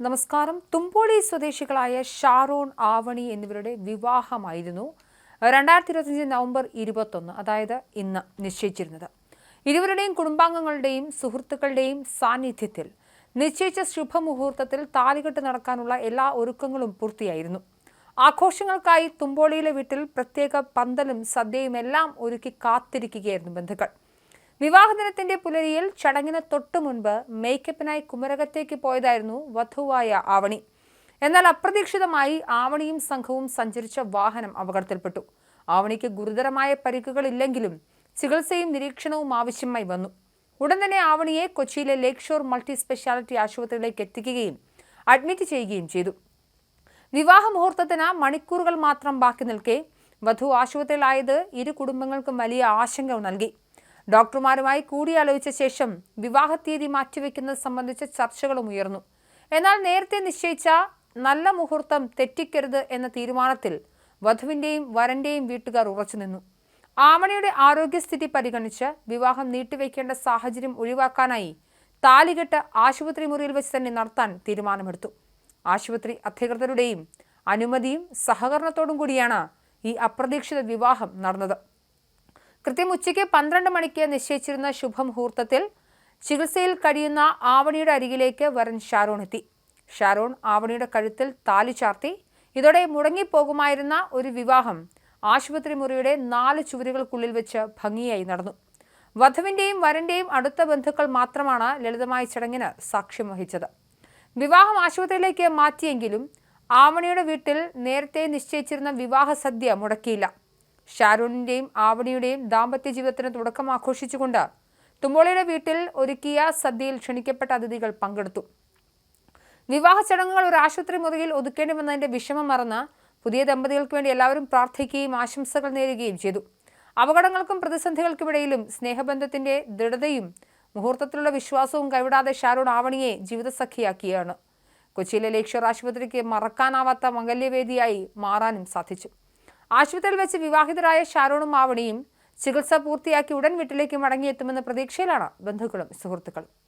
നമസ്കാരം. തുമ്പോളി സ്വദേശികളായ ഷാറോൺ ആവണി എന്നിവരുടെ വിവാഹമായിരുന്നു രണ്ടായിരത്തി ഇരുപത്തിയഞ്ച് നവംബർ ഇരുപത്തൊന്ന് അതായത് ഇന്ന് നിശ്ചയിച്ചിരുന്നത്. ഇരുവരുടെയും കുടുംബാംഗങ്ങളുടെയും സുഹൃത്തുക്കളുടെയും സാന്നിധ്യത്തിൽ നിശ്ചയിച്ച ശുഭമുഹൂർത്തത്തിൽ താലികെട്ട് നടക്കാനുള്ള എല്ലാ ഒരുക്കങ്ങളും പൂർത്തിയായിരുന്നു. ആഘോഷങ്ങൾക്കായി തുമ്പോളിയിലെ വീട്ടിൽ പ്രത്യേക പന്തലും സദ്യയും എല്ലാം ഒരുക്കി കാത്തിരിക്കുകയായിരുന്നു ബന്ധുക്കൾ. വിവാഹദിനത്തിന്റെ പുലരിയിൽ ചടങ്ങിന് തൊട്ടു മുൻപ് മേക്കപ്പിനായി കുമരകത്തേക്ക് പോയതായിരുന്നു വധുവായ ആവണി. എന്നാൽ അപ്രതീക്ഷിതമായി ആവണിയും സംഘവും സഞ്ചരിച്ച വാഹനം അപകടത്തിൽപ്പെട്ടു. ആവണിക്ക് ഗുരുതരമായ പരിക്കുകളില്ലെങ്കിലും ചികിത്സയും നിരീക്ഷണവും ആവശ്യമായി വന്നു. ഉടൻ തന്നെ ആവണിയെ കൊച്ചിയിലെ ലേക്ക് ഷോർ മൾട്ടി സ്പെഷ്യാലിറ്റി ആശുപത്രിയിലേക്ക് എത്തിക്കുകയും അഡ്മിറ്റ് ചെയ്യുകയും ചെയ്തു. വിവാഹ മുഹൂർത്തത്തിന് മണിക്കൂറുകൾ മാത്രം ബാക്കി നിൽക്കെ വധു ആശുപത്രിയിലായത് ഇരു കുടുംബങ്ങൾക്കും വലിയ ആശങ്ക നൽകി. ഡോക്ടർമാരുമായി കൂടിയാലോചിച്ച ശേഷം വിവാഹ തീയതി മാറ്റിവെക്കുന്നത് സംബന്ധിച്ച ചർച്ചകളും ഉയർന്നു. എന്നാൽ നേരത്തെ നിശ്ചയിച്ച നല്ല മുഹൂർത്തം തെറ്റിക്കരുത് എന്ന തീരുമാനത്തിൽ വധുവിന്റെയും വരന്റെയും വീട്ടുകാർ ഉറച്ചുനിന്നു ആമണിയുടെ ആരോഗ്യസ്ഥിതി പരിഗണിച്ച് വിവാഹം നീട്ടിവെക്കേണ്ട സാഹചര്യം ഒഴിവാക്കാനായി താലികെട്ട് ആശുപത്രി മുറിയിൽ വെച്ച് തന്നെ നടത്താൻ തീരുമാനമെടുത്തു. ആശുപത്രി അധികൃതരുടെയും അനുമതിയും സഹകരണത്തോടും കൂടിയാണ് ഈ അപ്രതീക്ഷിത വിവാഹം നടന്നത്. കൃത്യം ഉച്ചയ്ക്ക് പന്ത്രണ്ട് മണിക്ക് നിശ്ചയിച്ചിരുന്ന ശുഭമുഹൂർത്തത്തിൽ ചികിത്സയിൽ കഴിയുന്ന ആവണിയുടെ അരികിലേക്ക് വരൻ ഷാരോൺ എത്തി. ഷാരോൺ ആവണിയുടെ കഴുത്തിൽ താലി ചാർത്തി. ഇതോടെ മുടങ്ങിപ്പോകുമായിരുന്ന ഒരു വിവാഹം ആശുപത്രി മുറിയുടെ നാല് ചുവരുകൾക്കുള്ളിൽ വെച്ച് ഭംഗിയായി നടന്നു. വധുവിന്റെയും വരന്റെയും അടുത്ത ബന്ധുക്കൾ മാത്രമാണ് ലളിതമായ ചടങ്ങിന് സാക്ഷ്യം വഹിച്ചത്. വിവാഹം ആശുപത്രിയിലേക്ക് മാറ്റിയെങ്കിലും ആവണിയുടെ വീട്ടിൽ നേരത്തെ നിശ്ചയിച്ചിരുന്ന വിവാഹ സദ്യ മുടക്കിയില്ല. ഷാരൂണിന്റെയും ആവണിയുടെയും ദാമ്പത്യ ജീവിതത്തിന് തുടക്കം ആഘോഷിച്ചുകൊണ്ട് തുമ്പോളയുടെ വീട്ടിൽ ഒരുക്കിയ സദ്യയിൽ ക്ഷണിക്കപ്പെട്ട അതിഥികൾ പങ്കെടുത്തു. വിവാഹ ചടങ്ങുകൾ ഒരു ആശുപത്രി മുറിയിൽ ഒതുക്കേണ്ടി വിഷമം മറന്ന് പുതിയ ദമ്പതികൾക്ക് വേണ്ടി എല്ലാവരും പ്രാർത്ഥിക്കുകയും ആശംസകൾ നേരുകയും ചെയ്തു. അപകടങ്ങൾക്കും പ്രതിസന്ധികൾക്കുമിടയിലും സ്നേഹബന്ധത്തിന്റെ ദൃഢതയും മുഹൂർത്തത്തിലുള്ള വിശ്വാസവും കൈവിടാതെ ഷാരൂൺ ആവണിയെ ജീവിതസഖിയാക്കിയാണ്. കൊച്ചിയിലെ ലേക്ഷർ ആശുപത്രിക്ക് മറക്കാനാവാത്ത മംഗല്യവേദിയായി മാറാനും സാധിച്ചു. ആശുപത്രിയിൽ വെച്ച് വിവാഹിതരായ ഷാരോണും ആവണിയും ചികിത്സ പൂർത്തിയാക്കി ഉടൻ വീട്ടിലേക്ക് മടങ്ങിയെത്തുമെന്ന പ്രതീക്ഷയിലാണ് ബന്ധുക്കളും സുഹൃത്തുക്കളും.